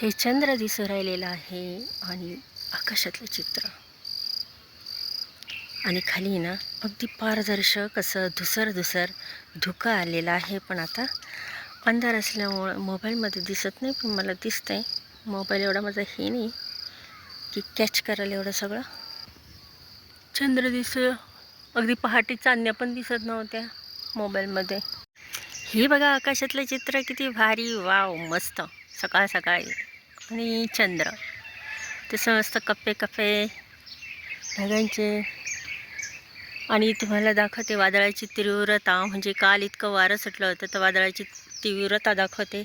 हे चंद्र दिसू राहिलेलं आहे आणि आकाशातलं चित्र. आणि खाली ना अगदी पारदर्शक असं धुसर धुसर धुकं आलेलं आहे पण आता अंधार असल्यामुळं मोबाईलमध्ये दिसत नाही पण मला दिसतंय. मोबाईल एवढा माझा हे नाही की कॅच करायला एवढं सगळं. चंद्र दिसू अगदी पहाटे चांदण्या पण दिसत नव्हत्या मोबाईलमध्ये. हे बघा आकाशातलं चित्र किती भारी वाव मस्त. सकाळ सकाळी. आणि चंद्र. तसं मस्त कप्पे कप्पे ढगांचे. आणि तुम्हाला दाखवते वादळाची तीव्रता. म्हणजे काल इतकं वारं सुटलं होतं तर वादळाची तीव्रता दाखवते.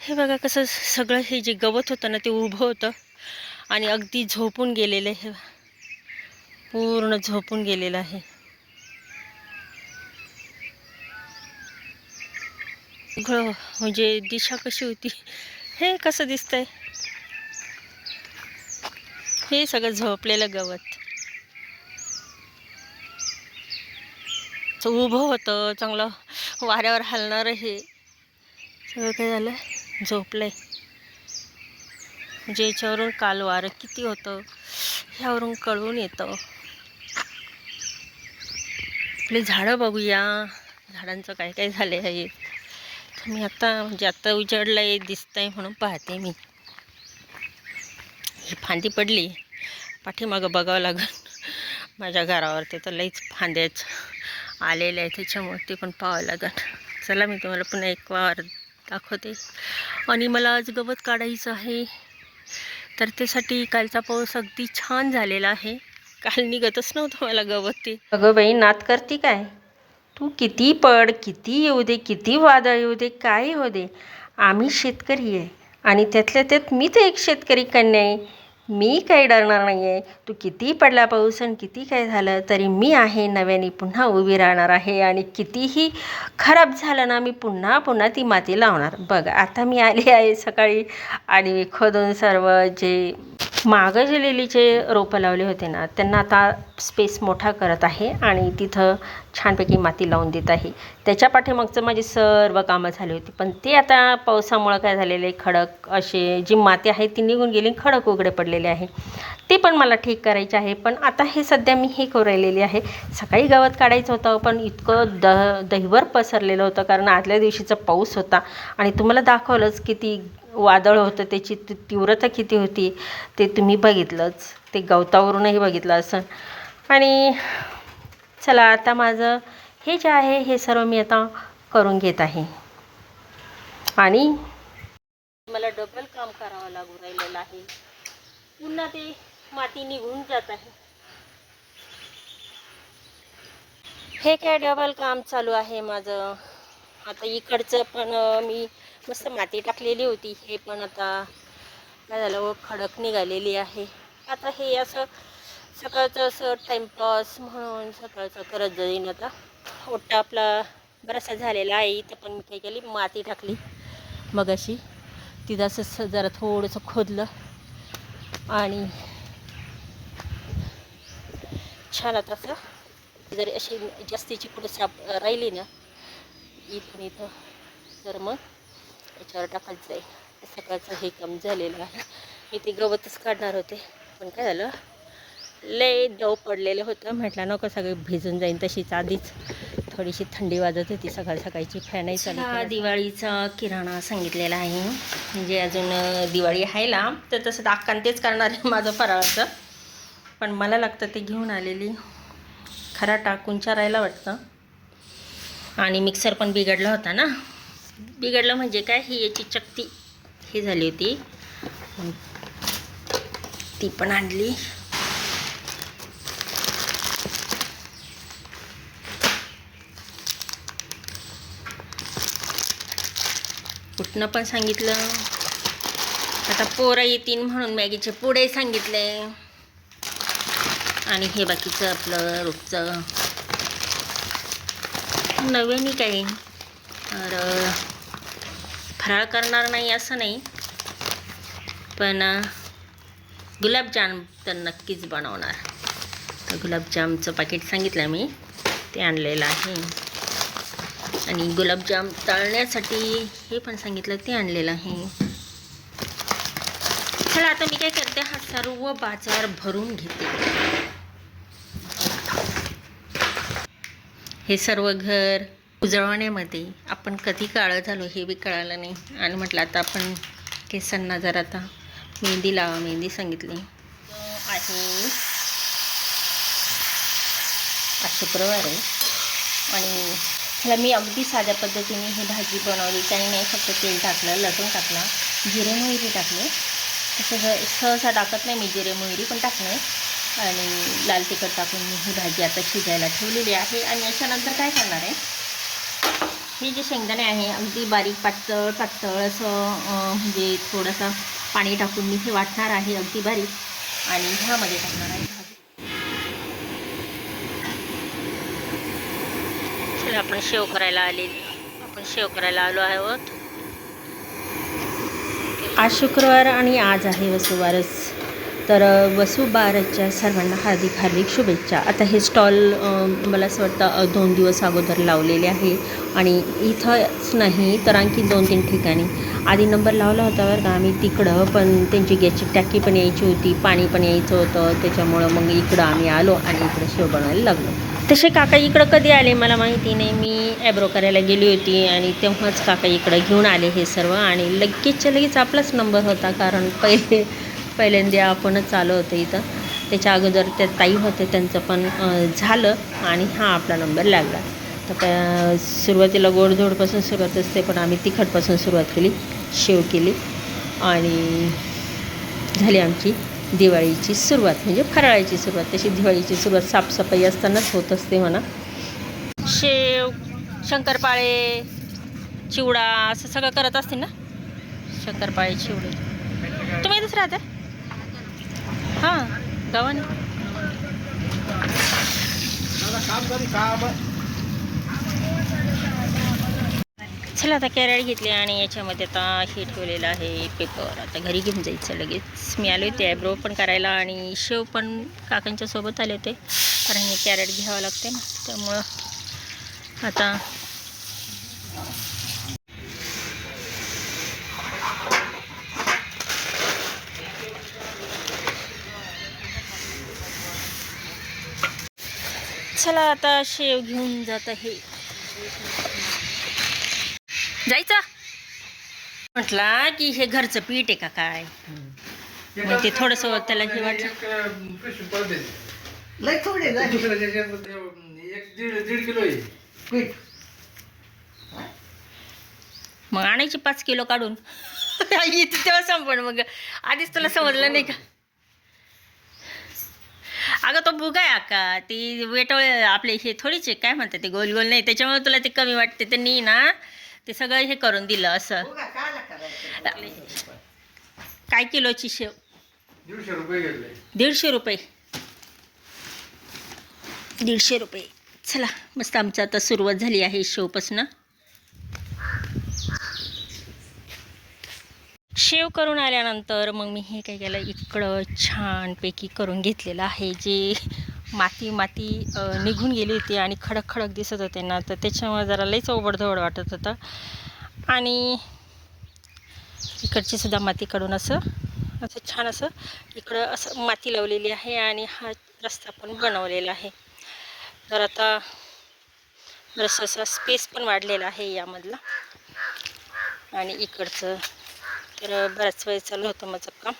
हे बघा कसं सगळं हे जे गवत होतं ना ते उभं होतं. आणि अगदी झोपून गेलेलं हे पूर्ण झोपून गेलेलं आहे. सगळं म्हणजे दिशा कशी होती? हे कसं दिसतंय? हे सगळं झोपलेलं गवत. उभं होतं चांगलं वाऱ्यावर हलणारं हे. सगळं काय झालं? झोपलंय. म्हणजे याच्यावरून काल वारं किती होतं ह्यावरून कळून येतं. आपली झाडं बघूया. झाडांचं काय काय झालं आहे मी आता म्हणजे आत्ता उजडलं आहे दिसतंय म्हणून पाहते मी. ही फांदी पडली. पाठीमागं बघावं लागेल. माझ्या घरावरती तर लईच फांद्याच आलेल्या आहे त्याच्यामुळे ते पण पाहावं लागेल. चला मी तुम्हाला पुन्हा एक वार दाखवते. आणि मला आज गवत काढायचं आहे. तर त्यासाठी कालचा पाऊस अगदी छान झालेला आहे. काल निघतच नव्हतं मला गवत ते. अगं बाई नात करते काय? तू किती पड किती येऊ दे किती वादळ येऊ दे काय येऊ दे. आम्ही शेतकरी आहे आणि त्यातल्या त्यात मी तर एक शेतकरी कन्या आहे. मी काही डरणार नाही आहे तू किती पडला पाऊस आणि किती काय झालं तरी मी आहे नव्याने पुन्हा उभी राहणार आहे आणि कितीही खराब झालं ना मी पुन्हा पुन्हा ती माती लावणार. बघ आता मी आली आहे सकाळी आणि खोदून सर्व जे मागं जे लिलीचे रोपं लावले होते ना त्यांना आता स्पेस मोठा करत आहे आणि तिथं छानपैकी माती लावून देत आहे. त्याच्या पाठीमागचं माझी सर्व कामं झाली होती पण ते आता पावसामुळं काय झालेले खडक असे जी माती आहे ती निघून गेली खडक उघडे पडलेले आहे. ते पण मला ठीक करायचे आहे पण आता हे सध्या मी हे करू राहिलेली आहे. सकाळी गवत काढायचं होतं पण इतकं द दहीवर पसरलेलं होतं कारण आदल्या दिवशीचा पाऊस होता. आणि तुम्हाला दाखवलंच किती वादळ होतं त्याची ती तीव्रता किती होती ते तुम्ही बघितलंच. ते गवतावरूनही बघितलं असं आणि चला आता माझं हे जे आहे हे सर्व मी आता करून घेत आहे. आणि मला डबल काम करावं लागू राहिलेलं आहे. पुन्हा ते माती निघून जात आहे. हे काय डबल काम चालू आहे माझं? आता इकडचं पण मी मस्त माती टाकलेली होती. हे पण आता काय झालं व खडक निघालेली आहे. आता हे असं सकाळचं असं टाईमपास म्हणून सकाळचं करत जाईन आता. ओट्टा आपला बराचसा झालेला आहे. इथं पण मी काय केली माती टाकली मग अशी तिथं असं स- जरा थोडंसं खोदलं आणि छान आता असं जरी अशी जास्तीची कुठं साप राहिली ना इथून इथं तर मग याच्यावर टाकायचं आहे. सकाळचं हे काम झालेलं आहे. मी ते गवतच काढणार होते. पण काय झालं? लय दव पडलेलं होतं. म्हटलं नको सगळं भिजून जाईन तशीच. आधीच थोडीशी थंडी वाजत होती. सकाळ सकाळची फॅनही चालू दिवाळीचा किराणा सांगितलेला आहे. म्हणजे अजून दिवाळी आहे लांब. तर तसं दाखकान तेच करणार आहे माझं फराळाचं. पण मला लागतं ते घेऊन आलेली. खरा टाकून चारायला वाटतं. आणि मिक्सर पण बिघडला होता ना. बिघडलं म्हणजे काय? ही याची चक्ती. ही झाली होती. ती पण आणली. कुठनं पण सांगितलं. आता पोरं येतील म्हणून मॅगीचे पुढे सांगितले. आणि हे बाकीचं आपलं रोजचं. नव्याने काही. तर फराळ करणार नाही असं नाही. पण गुलाबजाम तर नक्कीच बनवणार. तर गुलाबजामचं पाकिट सांगितलं मी ते आणलेलं आहे. आणि गुलाबजाम तळण्यासाठी हे पण सांगितलं ते आणलेलं आहे. चला आता मी काय करते हा सर्व बाजार भरून घेते. हे सर्व घर उजळवण्यामध्ये आपण कधी काळं झालो हे बी कळालं नाही. आणि म्हटलं आता आपण केसांना जर आता मेहंदी लावा मेहंदी सांगितली. आहे आज शुक्रवार आहे. आणि ह्याला मी अगदी साध्या पद्धतीने ही भाजी बनवली. त्याने नाही फक्त तेल टाकलं लसूण टाकला जिरे मोहरी टाकले. तसं सहसा टाकत नाही मी जिरे मोहरी पण टाकले आणि लाल तिखट टाकून मी ही भाजी आता शिजायला ठेवलेली आहे. आणि याच्यानंतर काय करणार आहे? हे जे शेंगदाणे आहे अगदी बारीक पातळ पातळ असं म्हणजे थोडंसं पाणी टाकून मी हे वाटणार आहे अगदी बारीक. आणि ह्यामध्ये टाकणार आहे आपण शेव करायला आले. आपण शेव करायला आलो आहोत. आज शुक्रवार आणि आज आहे वसुबारस तर अ, वसुबारसच्या सर्वांना हार्दिक हार्दिक शुभेच्छा. आता हे स्टॉल मला असं वाटतं दोन दिवस अगोदर लावलेले आहे. आणि इथंच नाही तर आणखी दोन तीन ठिकाणी. आधी नंबर लावला होता बरं का आम्ही तिकडं पण त्यांची गॅसची टाकी पण यायची होती पाणी पण यायचं होतं. त्याच्यामुळं मग इकडं आम्ही आलो आणि इकडं शेव बनवायला लागलो. तसे काका इकडं कधी आले मला माहिती नाही. मी ॲब्रो करायला गेली होती आणि तेव्हाच काका इकडं घेऊन आले हे सर्व. आणि लगेचच्या लगेच आपलाच नंबर होता कारण पहिले पहिल्यांदा आपणच आलो होतो इथं. त्याच्या अगोदर त्या ताई होते त्यांचं पण झालं आणि हा आपला नंबर लागला. तर सुरुवातीला गोडधोडपासून सुरुवात असते पण आम्ही तिखटपासून सुरुवात केली शेव केली आणि झाली आमची दिवाळीची सुरुवात म्हणजे फराळाची सुरुवात. तशी दिवाळीची सुरुवात साफसफाई असतानाच होत असते म्हणा. शेव शंकरपाळे चिवडा असं सगळं करत असते ना? शंकरपाळे चिवडे. तुम्ही इथेच राहता? हां गावाने. चला आता कॅरेट घेतली आणि याच्यामध्ये आता हे ठेवलेलं आहे पेपर आता घरी घेऊन जायचं लगेच. मी आले होते ॲब्रो पण करायला आणि शेव पण काकांच्या सोबत आले होते. कारण हे कॅरेट घ्यावं लागते ना त्यामुळं आता चला आता शेव घेऊन जात आहे. जायचा? म्हटला की हे घरचं पीठ आहे का काय? मग ते थोडंसं त्याला हे वाटलं. मग आणायची पाच किलो काढून. तेव्हा संपण मग. आधीच तुला समजलं नाही का? अगं तो बुगा आहे अक्का. ती वेटोळ आपले हे थोडीच काय म्हणतात ते गोल गोल नाही. त्याच्यामुळे तुला ते कमी वाटते. त्यांनी ना ते सगळं हे करून दिलं असं. बघा काला करायचं. काय किलोची शेव? दीडशे रुपये घेतले दीडशे रुपये. दीडशे रुपये. चला मस्त आमचं आता सुरुवात झाली आहे शेवपासनं. शेव करून आल्यानंतर मग मी हे काय केलं इकडं छानपैकी करून घेतलेलं आहे जे माती माती निघून गेली होती आणि खडक खडक दिसत होते ना तर त्याच्यामुळे जरा लईच ओबडधोबड वाटत होतं. आणि इकडची सुद्धा माती काढून असं असं छान असं इकडं असं माती लावलेली आहे आणि हा रस्ता पण बनवलेला आहे. तर आता रस्त्याचा असा स्पेस पण वाढलेला आहे यामधला. आणि इकडचं तर बराच वेळ चालू होतं माझं काम.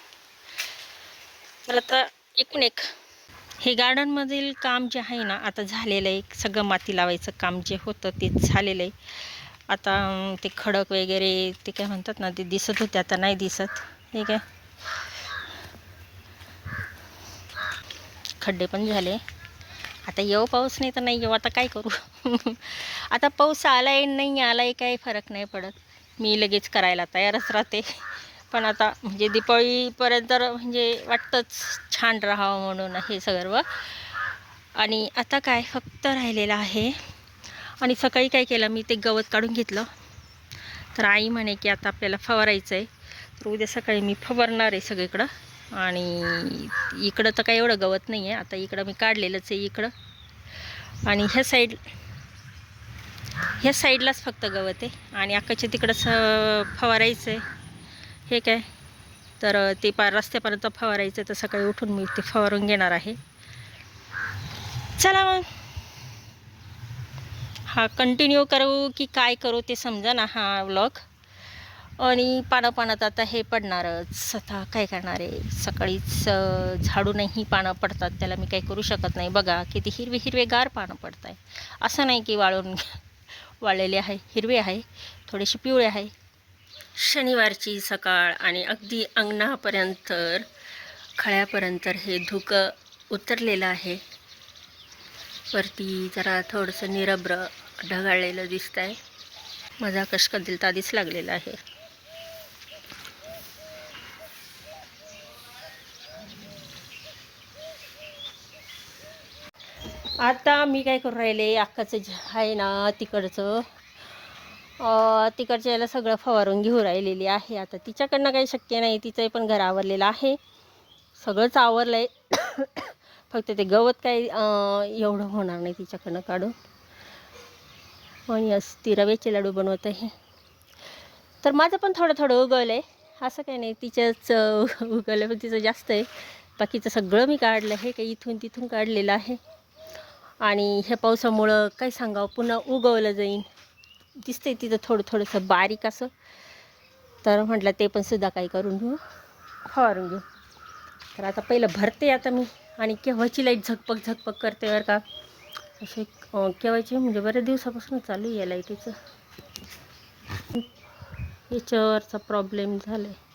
तर आता एकूण एक. हे गार्डनमधील काम जे आहे ना आता झालेलं आहे. सगळं माती लावायचं काम जे होतं ते झालेलं आहे. आता ते खडक वगैरे ते काय म्हणतात ना ते दिसत होते आता नाही दिसत. ठीक आहे खड्डे पण झाले. आता येऊ पाऊस नाही तर नाही येऊ आता काय करू? आता पाऊस आला आहे नाही आला आहे काही फरक नाही पडत. मी लगेच करायला तयारच राहते. पण आता म्हणजे दिपाळीपर्यंत म्हणजे वाटतंच छान राहावं म्हणून हे सर्व. आणि आता काय फक्त राहिलेलं आहे. आणि सकाळी काय केलं मी ते गवत काढून घेतलं. तर आई म्हणे की आता आपल्याला फवारायचं आहे तर उद्या सकाळी मी फवारणार आहे सगळीकडं. आणि इकडं तर काही एवढं गवत नाही आहे आता इकडं मी काढलेलंच आहे इकडं. आणि ह्या साईड ह्या साईडलाच फक्त गवत आहे. आणि अक्काच्या तिकडं स फवारायचं आहे. हे काय? तर ते पार रस्त्यापर्यंत फवारायचं तर सकाळी उठून मी ते फवारून घेणार आहे. चला मग. हा कंटिन्यू करू की काय करू ते समजा ना हा व्लॉग आणि पानं पानात आता हे पडणारच. आता काय करणार आहे? सकाळीच झाडूनही पानं पडतात. त्याला मी काही करू शकत नाही. बघा किती हिरवे हिरवेगार पानं पडत आहे असं नाही की वाळून वाळलेले आहे हिरवे आहे थोडेसे पिवळे आहे. शनिवारची सकाळ आणि अगदी अंगणापर्यंत खळ्यापर्यंत हे धुकं उतरलेलं आहे. वरती जरा थोडंसं निरभ्र ढगाळलेलं दिसत आहे माझा आकाश दिस लागलेला आहे. आता मी काय करू राहिले अक्काचं जे आहे ना तिकडचं तिकडच्या याला सगळं फवारून घेऊ राहिलेली आहे. आता तिच्याकडनं काही शक्य नाही तिचंही पण घर आवरलेलं आहे. सगळंच आवरलं आहे फक्त ते गवत काही एवढं होणार नाही तिच्याकडनं काढून. आणि असं ती रव्याचे लाडू बनवत आहे. तर माझं पण थोडं थोडं उगवलं आहे असं काही नाही तिच्याच उगवलं पण तिचं जास्त आहे. बाकीचं सगळं मी काढलं आहे काही इथून तिथून काढलेलं आहे. आणि ह्या पावसामुळं काय सांगावं? पुन्हा उगवलं जाईन. दिसतंय तिथं थोडं थोडंसं बारीक असं. तर म्हटलं ते पण सुद्धा काही करून घेऊ. फवारून घेऊ. तर आता पहिलं भरते आता मी. आणि केव्हाची लाइट झकपक झकपक करते बरं का? असे केव्हाची? म्हणजे बऱ्याच दिवसापासून चालू आहे या लाईटीचं. याच्यावरचा प्रॉब्लेम झाला आहे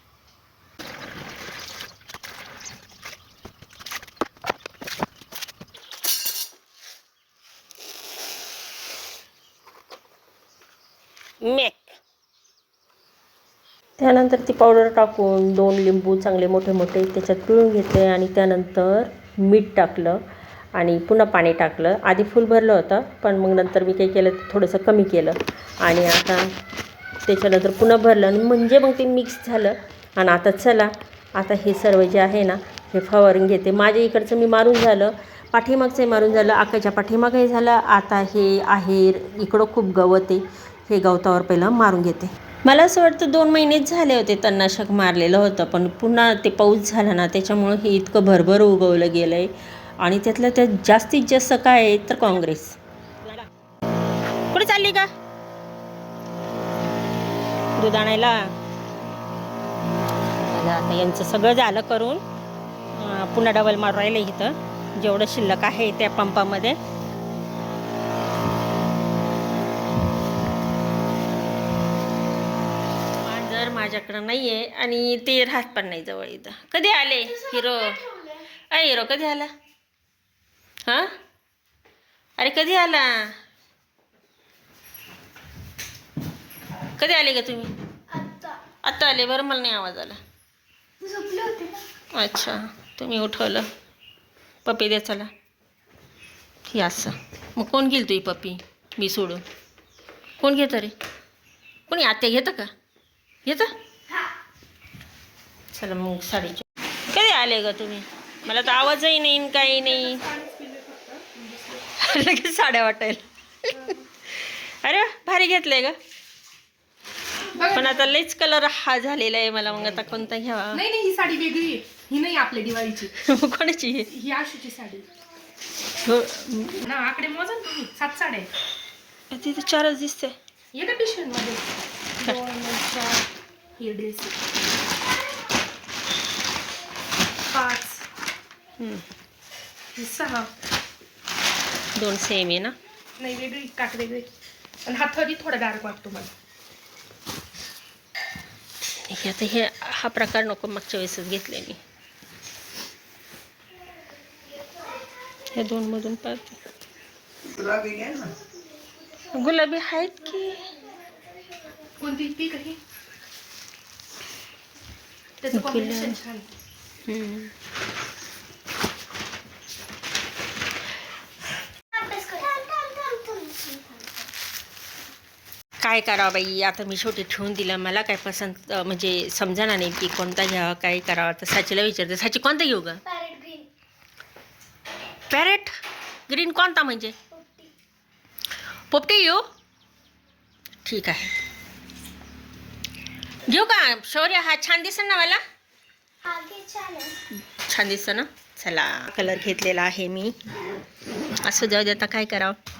मॅक त्यानंतर ती पावडर टाकून दोन लिंबू चांगले मोठे मोठे त्याच्यात पिळून घेतले आणि त्यानंतर मीठ टाकलं आणि पुन्हा पाणी टाकलं. आधी फुल भरलं होतं पण मग नंतर मी काही केलं थोडंसं कमी केलं. आणि आता त्याच्यानंतर पुन्हा भरलं आणि म्हणजे मग ते मिक्स झालं. आणि आता चला आता हे सर्व जे आहे ना हे फवारून घेते. माझ्या इकडचं मी मारून झालं पाठीमागचंही मारून झालं आकाच्या पाठीमागंही झालं. आता हे आहेर इकडं खूप गवत आहे. हे गवतावर पहिलं मारून घेते. मला असं वाटतं दोन महिनेच झाले होते तणनाशक मारलेलं होतं पण पुन्हा ते पाऊस झाला ना त्याच्यामुळं हे इतकं भरभर उगवलं गेलं आहे आणि त्यातलं त्यात जास्तीत जास्त काय आहे तर काँग्रेस. कुठे चालली का? दूध आणायला. आता यांचं सगळं झालं करून पुन्हा डबल मारून राहिलं इथं. जेवढं शिल्लक आहे त्या पंपामध्ये. माझ्याकडं नाही आहे आणि ते राहत पण नाही जवळ इथं. कधी आले हिरो? अय हिरो कधी आला? हां? अरे कधी आला? कधी आले का तुम्ही? आत्ता. आले बरं मला नाही आवाज आला. अच्छा तुम्ही उठवलं. पप्पी द्या चला. ही असं. मग कोण घेईल तुझी पप्पी? मी सोडून. कोण घेतं रे? कोणी आत्या घेतं का? घेतं चला मग साडीचे. कधी आले ग तुम्ही? मला तर आवाजही नाही काही नाही. लगेच साड्या वाटायला. अरे भारी घेतलंय का पण आता लईच कलर हा झालेला आहे मला मग आता कोणता घ्यावा? नाही नाही ही साडी वेगळी आहे. ही नाही आपल्या दिवाळीची. मग कोणाची आहे? ही आशूची साडी. हो. ना आकडे मोजा ना तुम्ही सात साड्या आहेत. तिथे चारच दिसते ये ना दोन चार हे ड्रेस पाच हम्म. ही सहा दोन सेम आहे ना? नाही वेगळी काट वेगळी. आणि हा थोडा डार्क वाटतो मला. आता हे हा प्रकार नको मागच्या वेळेसच घेतले मी. हे दोन मधून पाहते. गुलाबी घ्या ना. गुलाबी आहेत की? कोणती ती काही त्याचं कॉम्बिनेशन छान आहे. हम्म. काय करावं बाई आता मी शेवटी ठेवून दिलं. मला काय पसंत म्हणजे समजाना नाही की कोणता घ्यावा काय करावं तर साचीला विचारते साची कोणता घेऊ ग? पॅरेट ग्रीन कोणता म्हणजे? पोपटी घेऊ? ठीक आहे. घेऊ का शौर्य हा छान दिसेल ना मला? छान दिसतं ना? चला कलर घेतलेला आहे मी. असं जाऊ दे आता काय करावं?